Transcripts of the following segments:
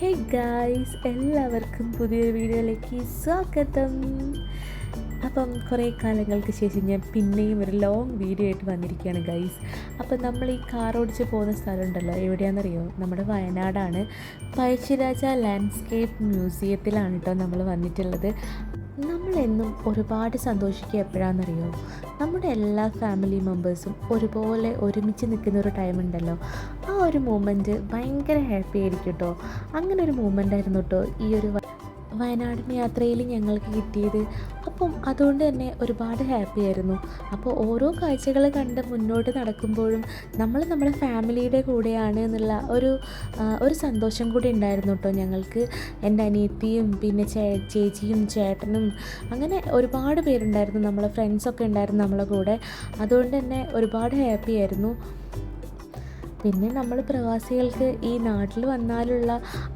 Hey guys എല്ലാവർക്കും പുതിയൊരു വീഡിയോയിലേക്ക് സ്വാഗതം. അപ്പം കുറേ കാലങ്ങൾക്ക് ശേഷം ഞാൻ പിന്നെയും ഒരു ലോങ് വീഡിയോ ആയിട്ട് വന്നിരിക്കുകയാണ് ഗൈസ് അപ്പം നമ്മൾ ഈ കാർ ഓടിച്ച് പോകുന്ന സ്ഥലമുണ്ടല്ലോ എവിടെയാണെന്നറിയോ? നമ്മുടെ വയനാടാണ്. പഴശ്ശിരാജ ലാൻഡ്സ്കേപ്പ് മ്യൂസിയത്തിലാണ് കേട്ടോ നമ്മൾ വന്നിട്ടുള്ളത്. നമ്മളെന്നും ഒരുപാട് സന്തോഷിക്കുക എപ്പോഴാണെന്നറിയോ? നമ്മുടെ എല്ലാ ഫാമിലി മെമ്പേഴ്സും ഒരുപോലെ ഒരുമിച്ച് നിൽക്കുന്ന ഒരു ടൈം ഉണ്ടല്ലോ. ആ ഒരു മൂമെന്റ് ഭയങ്കര ഹാപ്പി ആയിരിക്കും കേട്ടോ അങ്ങനെ ഒരു മൂമെന്റ് ആയിരുന്നു കേട്ടോ ഈ ഒരു വ- വയനാടൻ യാത്രയിൽ ഞങ്ങൾക്ക് കിട്ടിയത്. അപ്പം അതുകൊണ്ട് തന്നെ ഒരുപാട് ഹാപ്പി ആയിരുന്നു. അപ്പോൾ ഓരോ കാഴ്ചകൾ കണ്ട് മുന്നോട്ട് നടക്കുമ്പോഴും നമ്മൾ നമ്മുടെ ഫാമിലിയുടെ കൂടെയാണ് എന്നുള്ള ഒരു ഒരു സന്തോഷം കൂടി ഉണ്ടായിരുന്നു കേട്ടോ ഞങ്ങൾക്ക്. എന്റെ അനിയത്തിയും പിന്നെ ചേ ചേച്ചിയും ചേട്ടനും അങ്ങനെ ഒരുപാട് പേരുണ്ടായിരുന്നു. നമ്മളെ ഫ്രണ്ട്സൊക്കെ ഉണ്ടായിരുന്നു നമ്മളെ കൂടെ. അതുകൊണ്ട് തന്നെ ഒരുപാട് ഹാപ്പി ആയിരുന്നു. പിന്നെ നമ്മൾ പ്രവാസികൾക്ക് ഈ നാട്ടിൽ വന്നാലുള്ള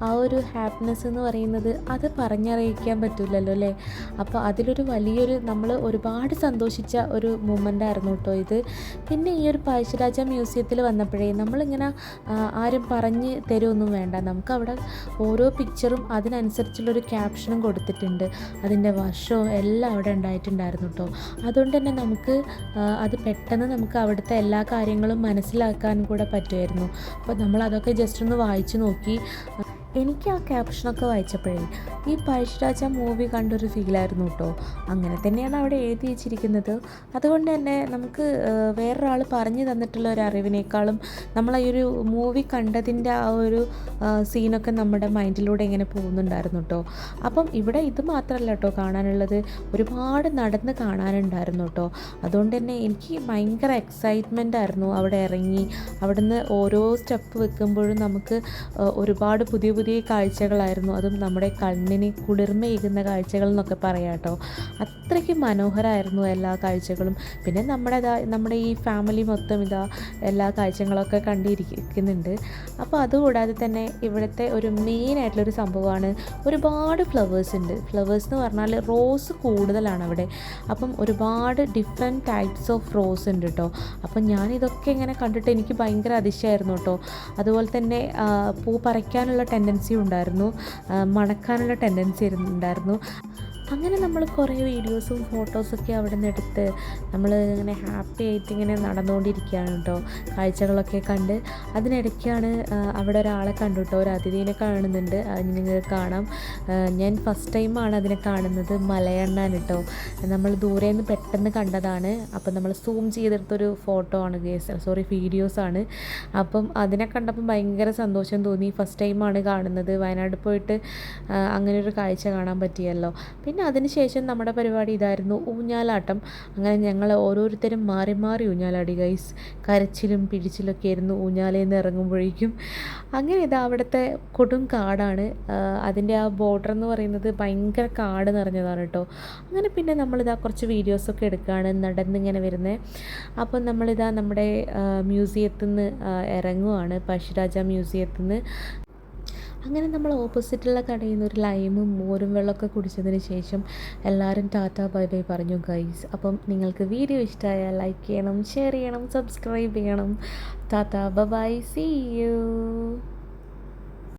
ആ ഒരു ഹാപ്പിനെസ് എന്ന് പറയുന്നത് അത് പറഞ്ഞറിയിക്കാൻ പറ്റില്ലല്ലോ അല്ലേ? അപ്പോൾ അതിലൊരു വലിയൊരു നമ്മൾ ഒരുപാട് സന്തോഷിച്ച ഒരു മൂമെന്റ് ആയിരുന്നു കേട്ടോ ഇത്. പിന്നെ ഈ ഒരു പഴശ്ശിരാജ മ്യൂസിയത്തിൽ വന്നപ്പോഴേ നമ്മളിങ്ങനെ ആരും പറഞ്ഞ് തരുമൊന്നും വേണ്ട. നമുക്ക് അവിടെ ഓരോ പിക്ചറും അതിനനുസരിച്ചുള്ളൊരു ക്യാപ്ഷനും കൊടുത്തിട്ടുണ്ട്. അതിന്റെ വർഷവും എല്ലാം അവിടെ ഉണ്ടായിട്ടുണ്ടായിരുന്നു കേട്ടോ. അതുകൊണ്ട് തന്നെ നമുക്ക് അത് പെട്ടെന്ന് നമുക്ക് അവിടുത്തെ എല്ലാ കാര്യങ്ങളും മനസ്സിലാക്കാനും കൂടെ പറ്റുമായിരുന്നു അപ്പോൾ നമ്മൾ അതൊക്കെ ജസ്റ്റ് ഒന്ന് വായിച്ചു നോക്കി. എനിക്ക് ആ ക്യാപ്ഷനൊക്കെ വായിച്ചപ്പോഴേ ഈ പഴശ്ശിരാജ മൂവി കണ്ടൊരു ഫീലായിരുന്നു കേട്ടോ അങ്ങനെ തന്നെയാണ് അവിടെ എഴുതി വെച്ചിരിക്കുന്നത്. അതുകൊണ്ട് തന്നെ നമുക്ക് വേറൊരാൾ പറഞ്ഞു തന്നിട്ടുള്ള ഒരു അറിവിനേക്കാളും നമ്മൾ ഈ ഒരു മൂവി കണ്ടതിന്റെ ആ ഒരു സീനൊക്കെ നമ്മുടെ മൈൻഡിലൂടെ ഇങ്ങനെ പോകുന്നുണ്ടായിരുന്നു കേട്ടോ അപ്പം ഇവിടെ ഇത് മാത്രമല്ല കേട്ടോ കാണാനുള്ളത്. ഒരുപാട് നടന്ന് കാണാനുണ്ടായിരുന്നു കേട്ടോ അതുകൊണ്ട് തന്നെ എനിക്ക് ഭയങ്കര എക്സൈറ്റ്മെന്റ് ആയിരുന്നു അവിടെ ഇറങ്ങി. അവിടുന്ന് ഓരോ സ്റ്റെപ്പ് വെക്കുമ്പോഴും നമുക്ക് ഒരുപാട് പുതിയ പുതിയ കാഴ്ചകളായിരുന്നു. അതും നമ്മുടെ കണ്ണിന് കുളിർമയേകുന്ന കാഴ്ചകൾ എന്നൊക്കെ പറയാം കേട്ടോ. അത്രയ്ക്ക് മനോഹരമായിരുന്നു എല്ലാ കാഴ്ചകളും. പിന്നെ നമ്മുടെ നമ്മുടെ ഈ ഫാമിലി മൊത്തം ഇതാ എല്ലാ കാഴ്ചകളൊക്കെ കണ്ടിരിക്കുന്നുണ്ട്. അപ്പോൾ അതുകൂടാതെ തന്നെ ഇവിടുത്തെ ഒരു മെയിൻ ആയിട്ടുള്ളൊരു സംഭവമാണ് ഒരുപാട് ഫ്ലവേഴ്സ് ഉണ്ട്. ഫ്ലവേഴ്സ് എന്ന് പറഞ്ഞാൽ റോസ് കൂടുതലാണ് അവിടെ. അപ്പം ഒരുപാട് ഡിഫറെന്റ് ടൈപ്സ് ഓഫ് റോസ് ഉണ്ട് കേട്ടോ. അപ്പം ഞാനിതൊക്കെ ഇങ്ങനെ കണ്ടിട്ട് എനിക്ക് ഭയങ്കര അതിശയമായിരുന്നു കേട്ടോ. അതുപോലെ തന്നെ പൂ പറിക്കാനുള്ള ടെൻഡൻസി ഉണ്ടായിരുന്നു. ആ, മണക്കാനുള്ള ടെൻഡൻസി ഉണ്ടായിരുന്നു. അങ്ങനെ നമ്മൾ കുറേ വീഡിയോസും ഫോട്ടോസൊക്കെ അവിടെ നിന്ന് എടുത്ത് നമ്മൾ ഇങ്ങനെ ഹാപ്പി ആയിട്ട് ഇങ്ങനെ നടന്നുകൊണ്ടിരിക്കുകയാണ് കേട്ടോ കാഴ്ചകളൊക്കെ കണ്ട് അതിനിടയ്ക്കാണ് അവിടെ ഒരാളെ കണ്ടു കേട്ടോ ഒരു അതിഥീനെ കാണുന്നുണ്ട്. നിങ്ങൾക്ക് കാണാം. ഞാൻ ഫസ്റ്റ് ടൈമാണ് അതിനെ കാണുന്നത്. മലയണ്ണാൻ കേട്ടോ നമ്മൾ ദൂരെ നിന്ന് പെട്ടെന്ന് കണ്ടതാണ്. അപ്പം നമ്മൾ സൂം ചെയ്തെടുത്തൊരു ഫോട്ടോ ആണ് ഗേസ് സോറി വീഡിയോസാണ് അപ്പം അതിനെ കണ്ടപ്പം ഭയങ്കര സന്തോഷം തോന്നി. ഫസ്റ്റ് ടൈമാണ് കാണുന്നത്. വയനാട് പോയിട്ട് അങ്ങനെ ഒരു കാഴ്ച കാണാൻ പറ്റിയല്ലോ. പിന്നെ അതിനുശേഷം നമ്മുടെ പരിപാടി ഇതായിരുന്നു ഊഞ്ഞാലാട്ടം. അങ്ങനെ ഞങ്ങൾ ഓരോരുത്തരും മാറി മാറി ഊഞ്ഞാലാടി ഗൈസ് കരച്ചിലും പിടിച്ചിലൊക്കെ ആയിരുന്നു ഊഞ്ഞാലയിൽ നിന്ന് ഇറങ്ങുമ്പോഴേക്കും. അങ്ങനെ ഇത് അവിടുത്തെ കൊടും കാടാണ്. അതിന്റെ ആ ബോർഡർ എന്ന് പറയുന്നത് ഭയങ്കര കാട് നിറഞ്ഞതാണ് കേട്ടോ. അങ്ങനെ പിന്നെ നമ്മളിതാ കുറച്ച് വീഡിയോസൊക്കെ എടുക്കുകയാണ് നടന്നിങ്ങനെ വരുന്നത് അപ്പം നമ്മളിതാ നമ്മുടെ മ്യൂസിയത്തിൽ നിന്ന് ഇറങ്ങുവാണ്. പഴശ്ശിരാജ മ്യൂസിയത്തിൽ നിന്ന്. അങ്ങനെ നമ്മൾ ഓപ്പോസിറ്റുള്ള കടയിൽ നിന്ന് ഒരു ലൈമും മോരും വെള്ളമൊക്കെ കുടിച്ചതിന് ശേഷം എല്ലാവരും ടാറ്റ ബൈ ബൈ പറഞ്ഞു ഗൈസ് അപ്പം നിങ്ങൾക്ക് വീഡിയോ ഇഷ്ടമായാൽ ലൈക്ക് ചെയ്യണം ഷെയർ ചെയ്യണം സബ്സ്ക്രൈബ് ചെയ്യണം. Tata bye see you.